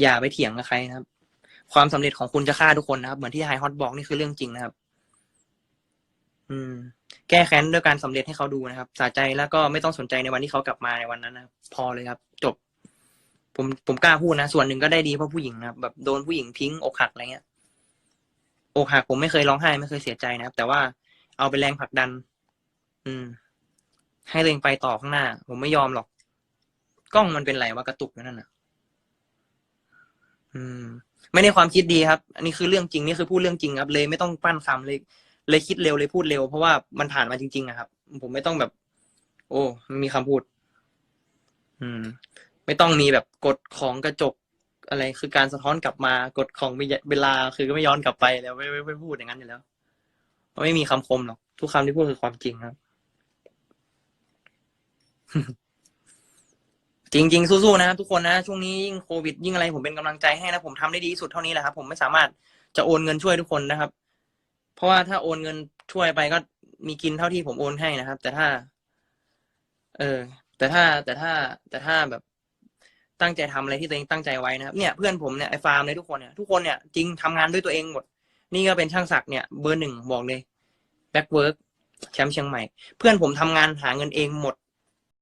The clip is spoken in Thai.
อย่าไปเถียงกับใครนะครับ ความสำเร็จของคุณจะฆ่าทุกคนนะครับ เหมือนที่ไฮฮอตบอกนี่คือเรื่องจริงนะครับ อืม แก้แค้นด้วยการสำเร็จให้เขาดูนะครับ สะใจแล้วก็ไม่ต้องสนใจในวันที่เขากลับมาในวันนั้นนะพอเลยครับ จบ ผมผมกล้าพูดนะส่วนหนึ่งก็ได้ดีเพราะผู้หญิงนะครับแบบโดนผู้หญิงทิ้งอกหักอะไรเงี้ยอกหักผมไม่เคยร้องไห้ไม่เคยเสียใจนะครับ แต่ว่าเอาเป็นแรงผลักดัน อืม ให้ตัวเองไปต่อข้างหน้า ผมไม่ยอมหรอก กล้องมันเป็นไรวะกระตุกอยู่นั่นน่ะ อืม ไม่ได้ความคิดดีครับ อันนี้คือเรื่องจริงนี่คือพูดเรื่องจริงครับ เลยไม่ต้องปั้นคำเลย เลยคิดเร็วเลยพูดเร็ว เพราะว่ามันผ่านมาจริงๆนะครับ ผมไม่ต้องแบบ โอ้มีคำพูด อืม ไม่ต้องมีแบบกฎของกระจกอะไรคือการสะท้อนกลับมากฎของเวลาคือก็ไม่ย้อนกลับไปแล้วไม่ไม่พูดอย่างนั้นอยู่แล้วมันไม่มีคำคมหรอกทุกคำที่พูดคือความจริงครับ จริง ๆ สู้ๆนะครับทุกคนนะ ช่วงนี้ยิ่งโควิด ยิ่งอะไรผมเป็นกำลังใจให้นะผมทำได้ดีที่สุดเท่านี้แหละครับ ผมไม่สามารถจะโอนเงินช่วยทุกคนนะครับ เพราะว่าถ้าโอนเงินช่วยไปก็มีกินเท่าที่ผมโอนให้นะครับ แต่ถ้า เออ แต่ถ้าแต่ถ้าแต่ถ้าแบบตั้งใจทำอะไรที่ตัวเองตั้งใจไว้นะครับ เนี่ยเพื่อนผมเนี่ยไอ้ฟาร์มเลยทุกคนเนี่ยทุกคนเนี่ยจริงทำงานด้วยตัวเองหมด นี่ก็เป็นช่างศักดิ์เนี่ยเบอร์หนึ่งบอกเลยแบ็กเวิร์กแชมป์เชียงใหม่ เพื่อนผมทำงานหาเงินเองหมด